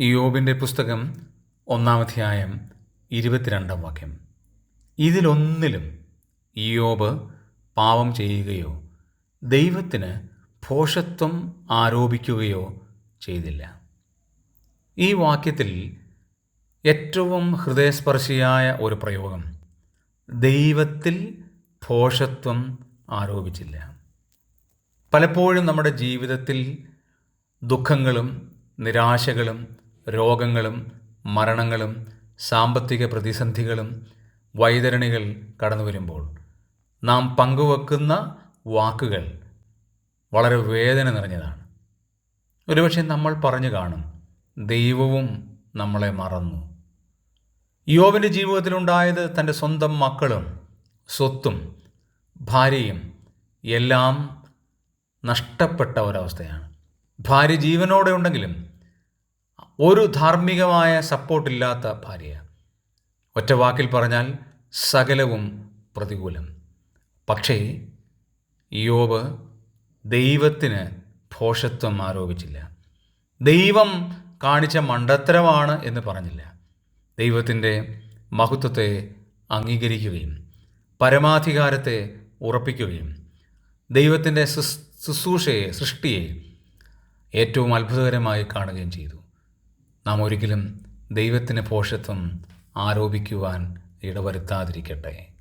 യോബിന്റെ പുസ്തകം ഒന്നാമധ്യായം ഇരുപത്തിരണ്ടാം വാക്യം. ഇതിലൊന്നിലും യോബ് പാപം ചെയ്യുകയോ ദൈവത്തിന് ഭോഷത്വം ആരോപിക്കുകയോ ചെയ്തില്ല. ഈ വാക്യത്തിൽ ഏറ്റവും ഹൃദയസ്പർശിയായ ഒരു പ്രയോഗം ദൈവത്തിൽ ഭോഷത്വം ആരോപിച്ചില്ല. പലപ്പോഴും നമ്മുടെ ജീവിതത്തിൽ ദുഃഖങ്ങളും നിരാശകളും രോഗങ്ങളും മരണങ്ങളും സാമ്പത്തിക പ്രതിസന്ധികളും വൈതരണികൾ കടന്നു വരുമ്പോൾ നാം പങ്കുവെക്കുന്ന വാക്കുകൾ വളരെ വേദന നിറഞ്ഞതാണ്. ഒരുപക്ഷെ നമ്മൾ പറഞ്ഞു കാണും ദൈവവും നമ്മളെ മറന്നു. യോവിന്റെ ജീവിതത്തിലുണ്ടായത് തന്റെ സ്വന്തം മക്കളും സ്വത്തും ഭാര്യയും എല്ലാം നഷ്ടപ്പെട്ട ഒരവസ്ഥയാണ്. ഭാര്യ ജീവനോടെ ഉണ്ടെങ്കിലും ഒരു ധാർമ്മികമായ സപ്പോർട്ടില്ലാത്ത ഭാര്യ ഒറ്റ വാക്കിൽ പറഞ്ഞാൽ സകലവും പ്രതികൂലം. പക്ഷേ യോബ് ദൈവത്തിന് ഭോഷത്വം ആരോപിച്ചില്ല. ദൈവം കാണിച്ച മണ്ടത്തരമാണ് എന്ന് പറഞ്ഞില്ല. ദൈവത്തിന്റെ മഹത്വത്തെ അംഗീകരിക്കുകയും പരമാധികാരത്തെ ഉറപ്പിക്കുകയും ദൈവത്തിന്റെ ശുശ്രൂഷയെ സൃഷ്ടിയെ ഏറ്റവും അത്ഭുതകരമായി കാണുകയും ചെയ്തു. നാം ഒരിക്കലും ദൈവത്തിന് പോഷത്വം ആരോപിക്കുവാൻ ഇടവരുത്താതിരിക്കട്ടെ.